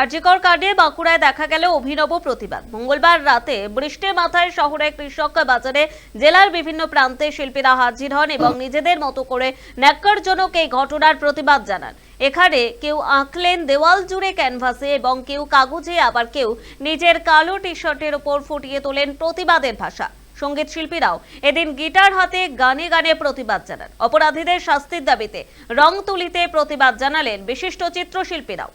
আরজিকর কাণ্ডে বাঁকুড়ায় দেখা গেল অভিনব প্রতিবাদ। মঙ্গলবার রাতে বৃষ্টির মাথায় শহরে কৃষক বাজারে জেলার বিভিন্ন প্রান্তে শিল্পীরা হাজির হন এবং নিজেদের মতো করে ন্যাক্কারজনক এই ঘটনার প্রতিবাদ জানান। এখানে কেউ আঁকলেন দেওয়াল জুড়ে ক্যানভাসে এবং কেউ কাগজে, আবার কেউ নিজের কালো টি শার্টের ওপর ফুটিয়ে তোলেন প্রতিবাদের ভাষা। সংগীত শিল্পীরাও এদিন গিটার হাতে গানে গানে প্রতিবাদ জানান। অপরাধীদের শাস্তির দাবিতে রং তুলিতে প্রতিবাদ জানালেন বিশিষ্ট চিত্রশিল্পীরাও।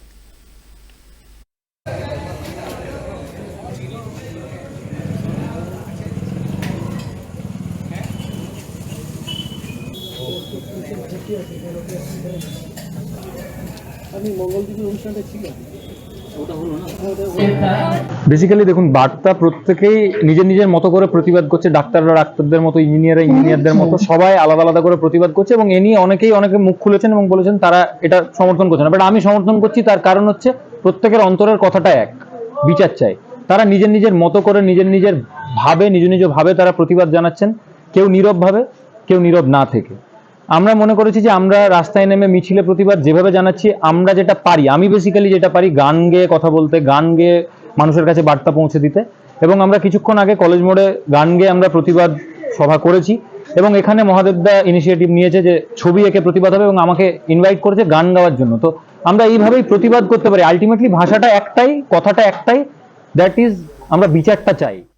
বেসিক্যালি দেখুন বার্তা প্রত্যেকেই নিজের নিজের মতো করে প্রতিবাদ করছে ডাক্তাররা ডাক্তারদের মতো ইঞ্জিনিয়াররা ইঞ্জিনিয়ারদের মতো সবাই আলাদা আলাদা করে প্রতিবাদ করছে এবং এ নিয়ে অনেকেই অনেকে মুখ খুলেছেন এবং বলেছেন তারা এটা সমর্থন করছে না। বাট আমি সমর্থন করছি তার কারণ হচ্ছে প্রত্যেকের অন্তরের কথাটা এক বিচার চাই। তারা নিজের নিজের মতো করে নিজের নিজের ভাবে নিজ নিজ ভাবে তারা প্রতিবাদ জানাচ্ছেন। কেউ নীরব ভাবে কেউ নীরব না থেকে। আমরা মনে করেছি যে আমরা রাস্তায় নেমে মিছিলে প্রতিবাদ যেভাবে জানাচ্ছি, আমরা যেটা পারি, আমি বেসিক্যালি যেটা পারি গান গেয়ে কথা বলতে, গান গেয়ে মানুষের কাছে বার্তা পৌঁছে দিতে এবং আমরা কিছুক্ষণ আগে কলেজ মোড়ে গান গেয়ে আমরা প্রতিবাদ সভা করেছি এবং এখানে মহাদেবদা ইনিশিয়েটিভ নিয়েছে যে ছবি এঁকে প্রতিবাদ হবে এবং আমাকে ইনভাইট করেছে গান গাওয়ার জন্য। তো আমরা এইভাবেই প্রতিবাদ করতে পারি। আলটিমেটলি ভাষাটা একটাই, কথাটা একটাই দ্যাট ইজ আমরা বিচারটা চাই।